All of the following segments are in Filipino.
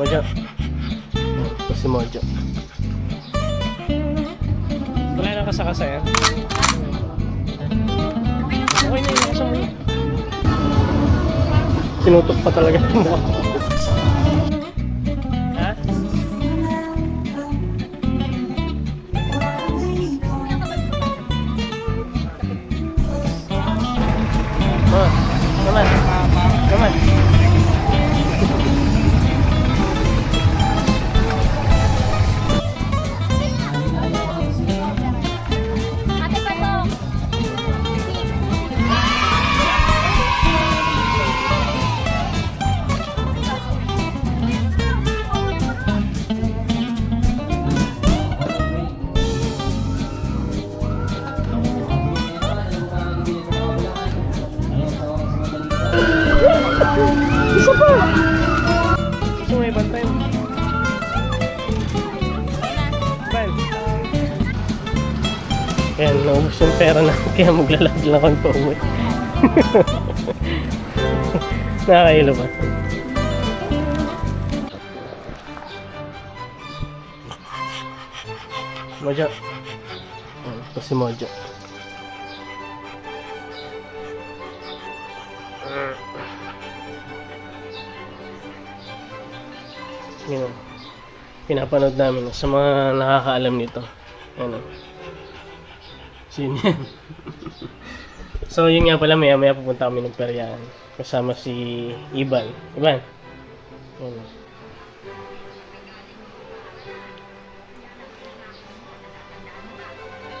Mojo. Ito si Mojo. Wala na kasakasa yan. Okay na yun. Sinutok pa talaga yung mukha ko. Pera na kaya maglalag lang ako pa uwi. Nakakailo ba? Mojo. Ito si Mojo. Yun. Pinapanood namin sa mga nakakaalam nito. Ano? Sino yan? so yun nga pala maya maya pupunta kami ng Perian. Kasama si Iban. Iban? Yun.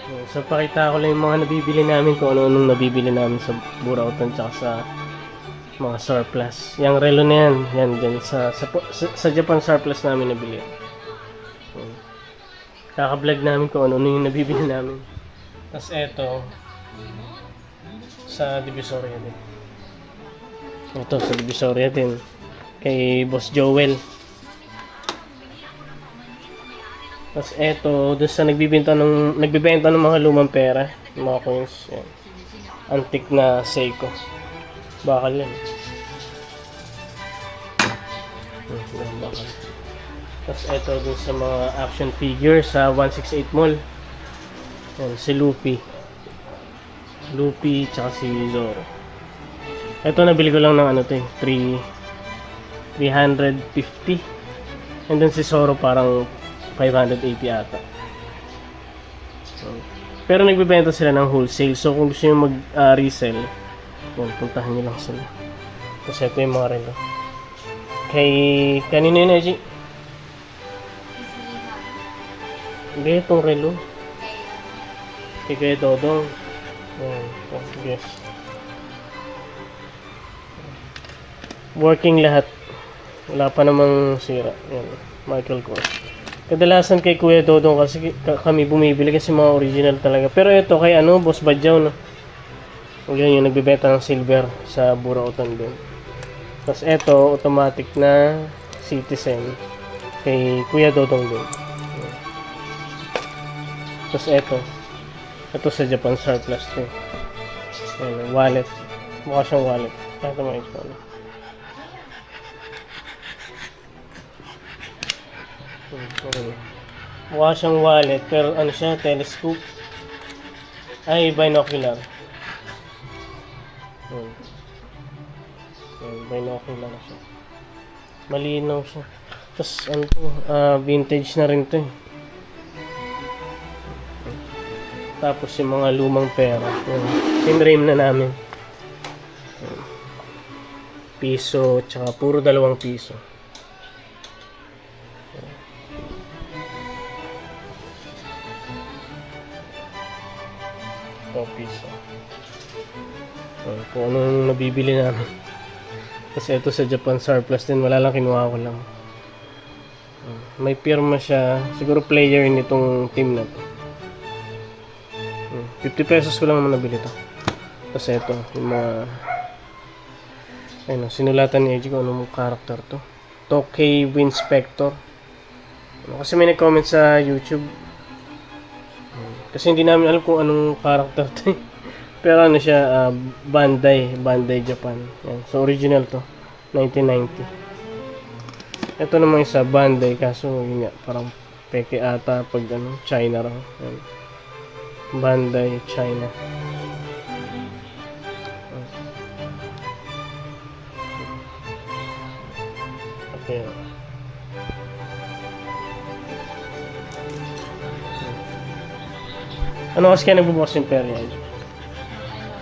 Yun. So pakita ko lang yung mga nabibili namin kung ano-anong nabibili namin sa Burautan tsaka sa mga surplus. Yung relo na yan, yan dyan sa, sa, sa, Japan surplus namin nabili. Kaka-vlog namin kung ano, ano yung nabibili namin. Tapos eto, sa Divisoria din. Ito, sa Divisoria din. Kay Boss Joel. Tapos eto, doon sa nagbibenta ng, nagbibenta ng mga lumang pera, mga coins, yan. Antique na Seiko. Bakal yan. Hmm, bakal. Tapos eto dun sa mga action figure sa 168 Mall. Yan, si Luffy. Luffy tsaka si Zoro. Ito nabili ko lang ng ano to eh, 3 350. And then si Zoro parang 580 ata. So, pero nagbebenta sila ng wholesale. So kung gusto nyo mag-resell, yun, puntahan nyo lang sila. Tapos ito yung mga relo. Kay, kanino yun, Eji? Hindi, itong relo. Kay Kuya Dodong. Yan, oh, yes. Working lahat. Wala pa namang sira. Yan, Michael Kors. Kadalasan kay Kuya Dodong kasi ka- kami bumibili kasi mga original talaga. Pero ito kay ano, Boss Badjaw, no? Yan yung nagbibenta ng silver sa Burautan din. Tapos ito, automatic na citizen kay Kuya Dodong din. Tapos ito, ito sa Japan surplus to. Ayan, wallet. Mukha siyang wallet. Ito ito. Hmm, Mukha siyang wallet, pero ano siya, telescope. Ay, binocular. Hmm. Yan, binocular siya. Malinaw siya. Tapos ano to, ah, vintage na rin to eh. Tapos yung mga lumang pera. Yan. Tinrame na namin. Piso, tsaka puro dalawang piso. Ito, piso. Uh, kung anong nabibili namin. Kasi ito sa Japan surplus din, wala lang kinuha ko lang. May pirma siya, siguro player nitong team na to. Hmm, 50 pesos ko lang naman nabili to. Tapos ito, yung mga... Ayun, sinulatan ni Eji kung anong character to. Tokay Winspector. Ano, Kasi may nag-comment sa YouTube. Kasi hindi namin alam kung anong character to eh. Pero ano siya, ah, Bandai, Bandai Japan. Yan. So original to, 1990. Ito naman isa, Bandai, kaso yun nga, parang peke ata pag ano, China raw. Ayan. Bandai, China. Okay. Ano kasi kaya nagbubukas yung perya?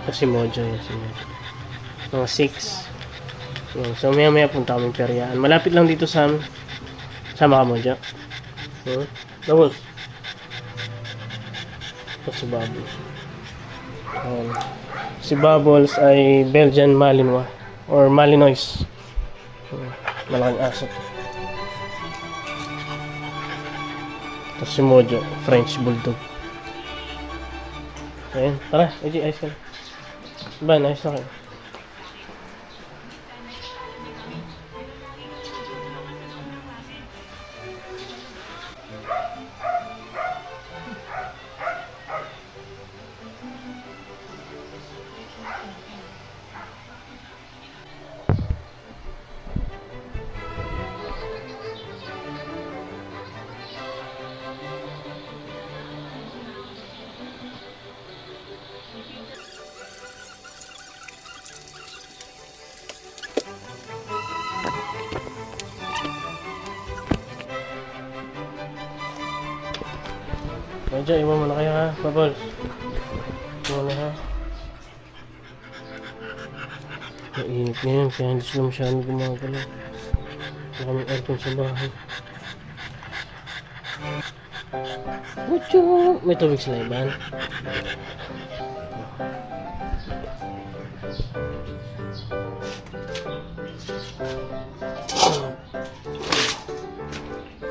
Kasi Mojo yun. Si Mojo. Mga 6. So, so maya maya punta kami peryaan. Malapit lang dito sa. Sama ka Mojo? Hmm? Double. Ito si Bubbles. Ayan. Si Bubbles ay Belgian Malinois. Or Malinois. Hmm. Malaking aso. Tapos si Mojo, French Bulldog. Ayan, tara, Eji, ayos ka na. Ba, ayos na kayo. Medyo, iwan mo na kayo ha, Bubbles. Iwan na ha. Mainit na yun, kaya hindi sila masyadong gumagalaw. Wala kaming aircon sa bahay. Mucho! May tubig sila iban.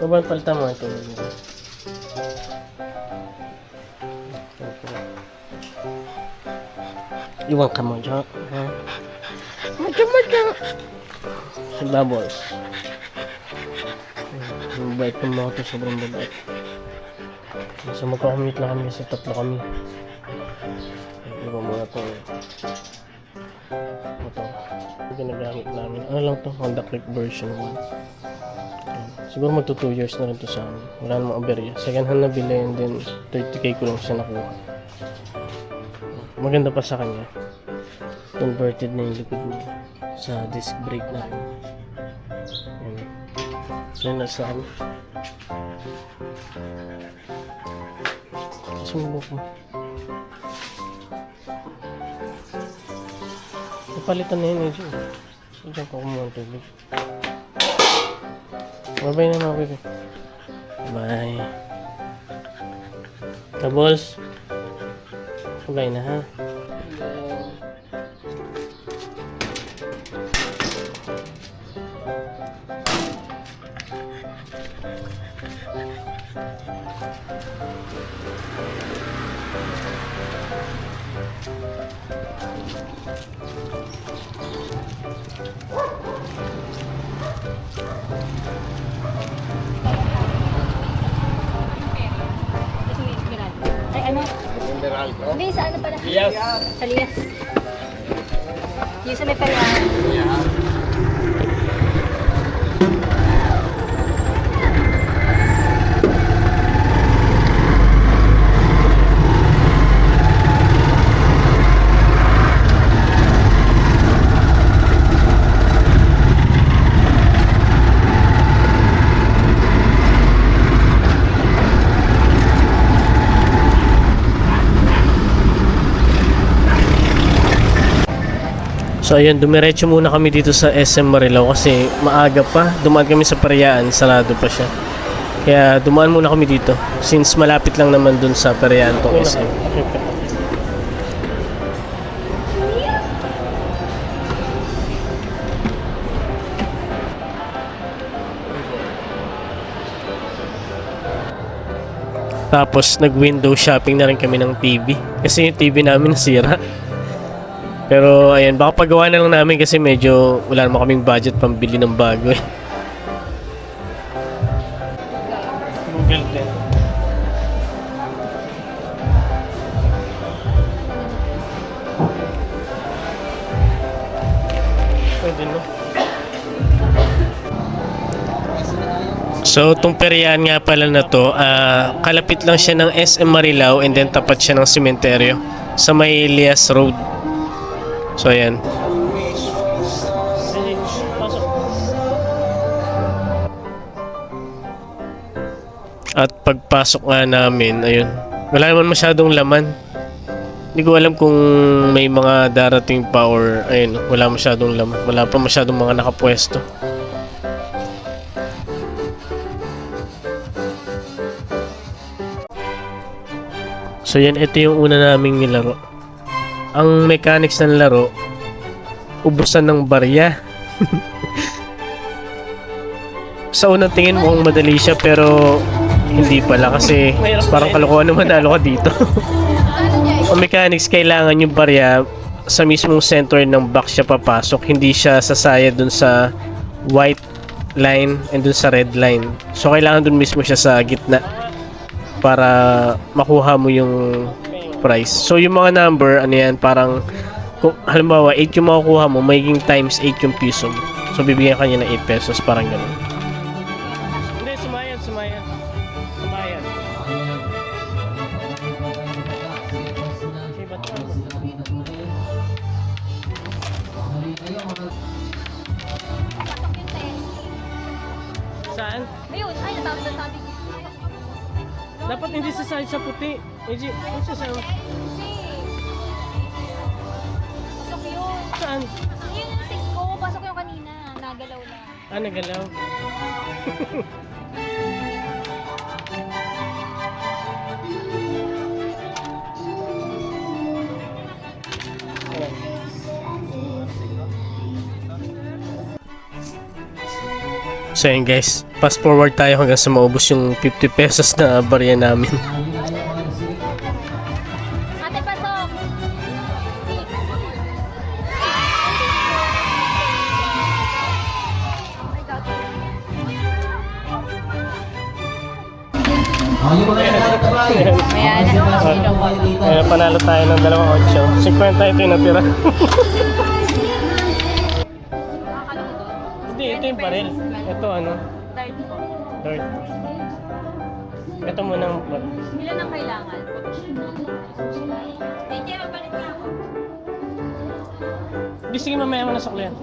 Babal palitan mo ito. Iwan ka mo dyan. Ha? Madya, madya. Si Bubbles. Ang bait ng mga to, sobrang babait. So magkakamit lang kami kasi tatlo kami. Iba muna to. Ito. Ito ginagamit namin. Ano lang to? Honda Click version 1. Ayan. Siguro magto 2 years na rin to sa amin. Wala namang aberya. Second hand na bili and then 30k ko lang siya nakuha. Maganda pa sa kanya. Converted na yung likod niya sa disc brake na rin. Ayan. So yun nasa kami. Sumbok mo. Napalitan na yun eh. Diyan ko kumuha ng tubig. Bye-bye na mga baby. Bye. าไปนะฮะไอ้แม่ ano? Hindi, sa ano pala? Lias. Sa Lias. Yung sa may pala. So ayun, dumiretso muna kami dito sa SM Marilao kasi maaga pa. Dumaan kami sa Periaan, sarado pa siya. Kaya dumaan muna kami dito since malapit lang naman dun sa Periaan tong SM. Tapos nag-window shopping na rin kami ng TV kasi yung TV namin nasira. Pero ayan, baka pagawa na lang namin kasi medyo wala naman kaming budget pambili ng bago eh. Google din. Pwede no? So, itong peryahan nga pala na to, ah, kalapit lang siya ng SM Marilao and then tapat siya ng sementeryo sa may Elias Road. So, ayan. At pagpasok nga namin, ayun, wala naman masyadong laman. Hindi ko alam kung may mga darating pa or ayun, wala masyadong laman. Wala pa masyadong mga nakapwesto. So yan, ito yung una naming nilaro. Ang mechanics ng laro, ubusan ng barya. Sa unang tingin mukhang madali siya pero hindi pala kasi parang kalokohan naman nalo ka dito. Ang mechanics kailangan yung barya sa mismong center ng box siya papasok, hindi siya sasaya dun sa white line and dun sa red line. So kailangan dun mismo siya sa gitna para makuha mo yung price. So yung mga number, ano yan, parang kung, halimbawa 8 yung makukuha mo, magiging times 8 yung piso mo. So bibigyan ka niya ng 8 pesos, parang ganun. So yun guys, fast forward tayo hanggang sa maubos yung 50 pesos na barya namin. Ayan. Panalo tayo ng dalawang 8. 50 ito yung natira. Ito ano, Third po. third. Ito muna ang Ilan ang kailangan? Thank you, balik na ako. Di sige mamaya mo na sa kliyan.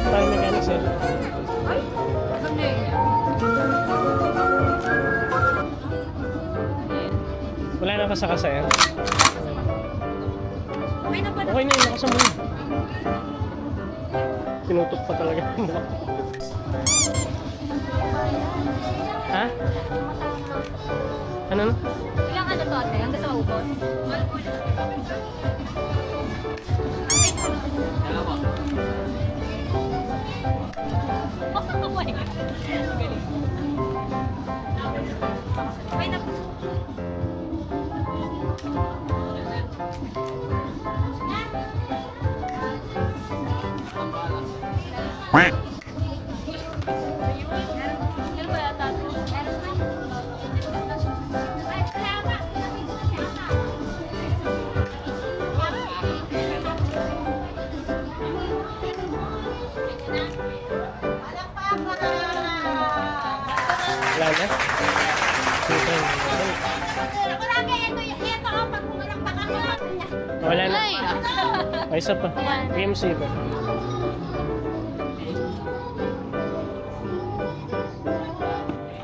Tayo mechanics eh. Ay, ano? Wala na kasakasa yan. May na pala. Okay na yun, nakasama na. Tinutok pa talaga yung mukha. Ha? Ano na? Ilang ano to ate? Hanggang sa maubos? Oh. Galing. May na Meron Ito. Wala na. Ay, isa pa. PMC pa.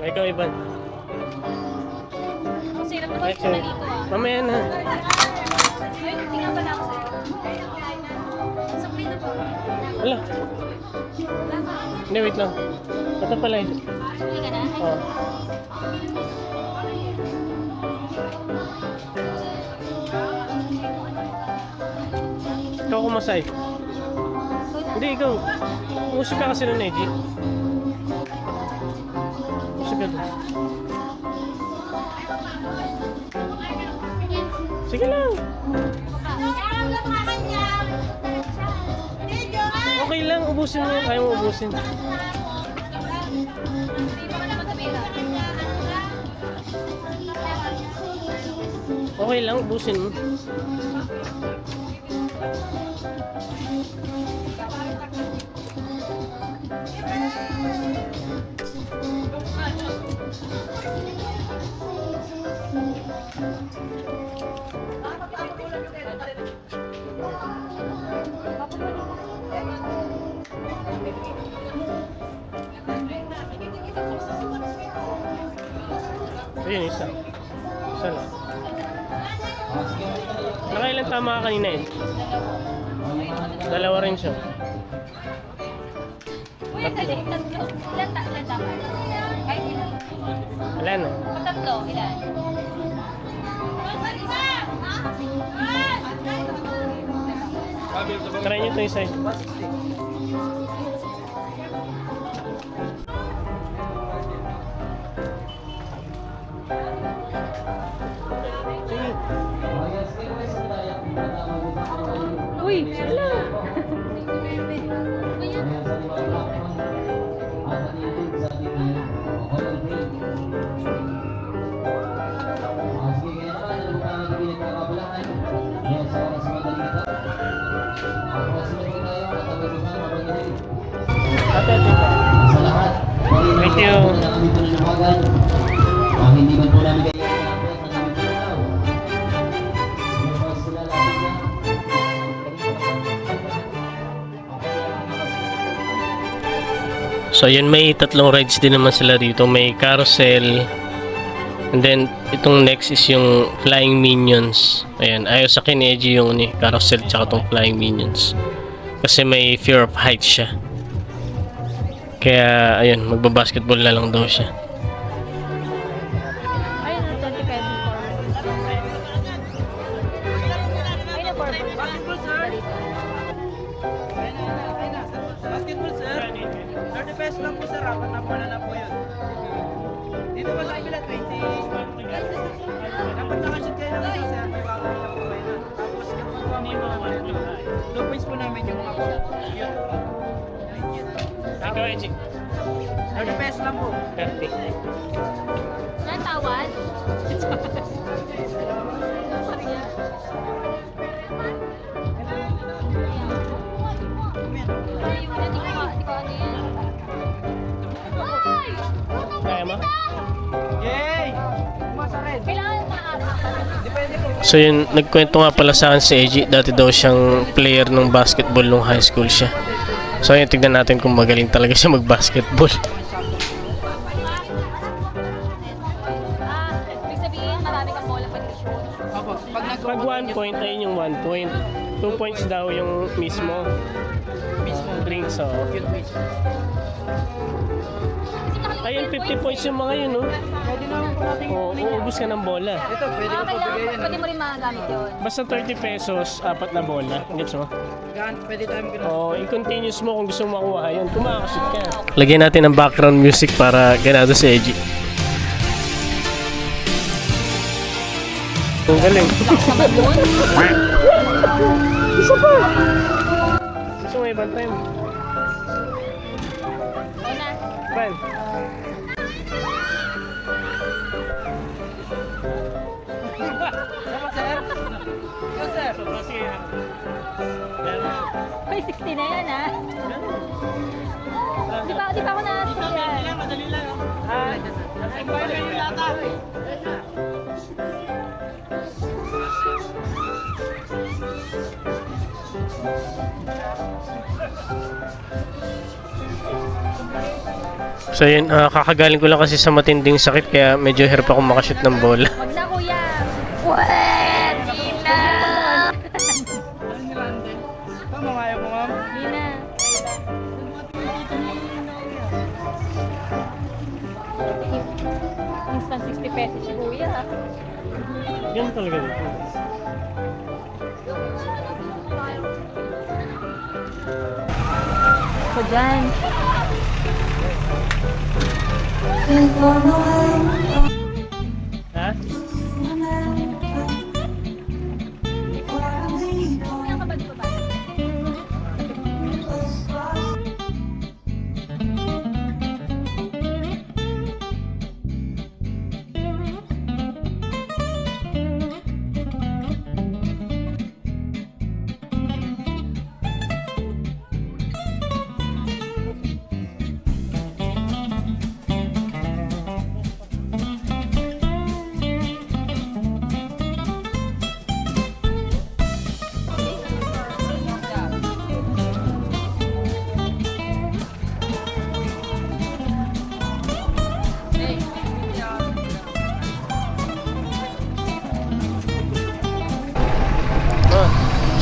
Ikaw, Ivan. Ang sirap na Ay, ito sorry. dito ah. Mamaya na. Ay, tingnan pala ako sa'yo. Supply na po. Wala. Hindi, wait lang. Ito pala. eh. Supply ka na? Oh. Ikaw kumasay. Hindi, ikaw. Usap ka kasi nun, Eji. Doon. Sige lang. Okay lang, ubusin mo. Kaya mo ubusin. Okay lang, ubusin mo. Ayun, isa. Isa lang. Nakailan tama ka kanina eh? Dalawa rin siya. Tatlo. Ilan ta? Ilan tama? Kahit ilan. Pag tatlo, ilan? Try nyo ito isa. eh. Uy, wala. nanawagan. Ang hindi man po namin kayo inaabot na kami daw. Lumabas sila lahat na. So yun may tatlong rides din naman sila dito. May carousel. And then itong next is yung flying minions. Ayan, ayaw sa akin Edgy yung ni carousel tsaka tong flying minions. Kasi may fear of heights siya. Kaya ayun, magbabasketball na lang daw siya. 30 pesos lang po. 30. Natawad? So yun, nagkwento nga pala sa akin si AJ, dati daw siyang player ng basketball nung high school siya. So yun, tignan natin kung magaling talaga siya mag-basketball. Mismo. mismo, Drinks, so. yun mismo. Ayun, 50 points yung mga yun, no? Pwede naman po natin O, uubos ka ng bola. Ito, pwede ko po kailangan, bigay yan. pwede mo rin magagamit yun. Basta 30 pesos, apat na bola. Gets mo? Gaan, pwede tayong gano'n. O, i-continuous mo kung gusto mo makuha yun. Kumakashoot ka. Lagyan natin ng background music para ganado si Eji. Ang galing. Isa pa! Gusto mo ibang time? Sir. Ay, 60 na yan, ha? Di ba, di ba ako na Madali lang. Ah, nasa boiler yung lata. So yun, ah, kakagaling ko lang kasi sa matinding sakit kaya medyo hirap ako makashoot ng bola. Wag na, kuya. Pwede na. Instant 60 pesos si kuya? Yan talaga dito. So, dyan. Ha?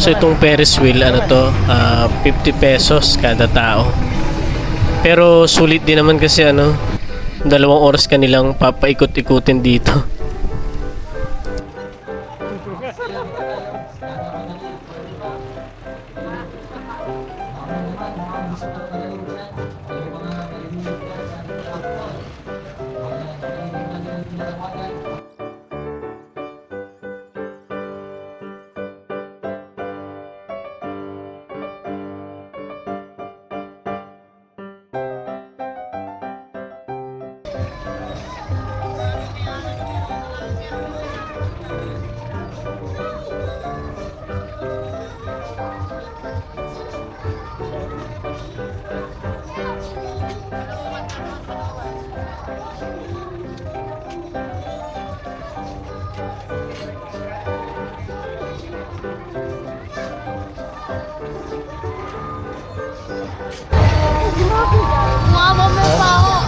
So itong Ferris wheel, ano to, ah, 50 pesos kada tao. Pero sulit din naman kasi ano, dalawang oras ka nilang papaikot-ikutin dito.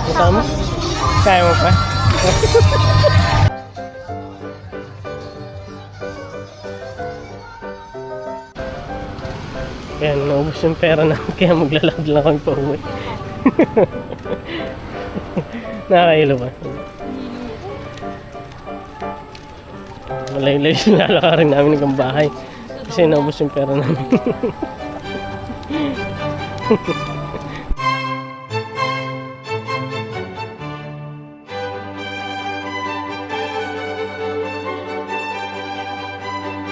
Kasama? Kaya mo pa? Yan, naubos yung pera na kaya maglalakad lang kami pa uwi. Nakakahilo ba? Malay-lay yung lalakarin namin hanggang bahay. Kasi naubos yung pera namin. Ha ha ha.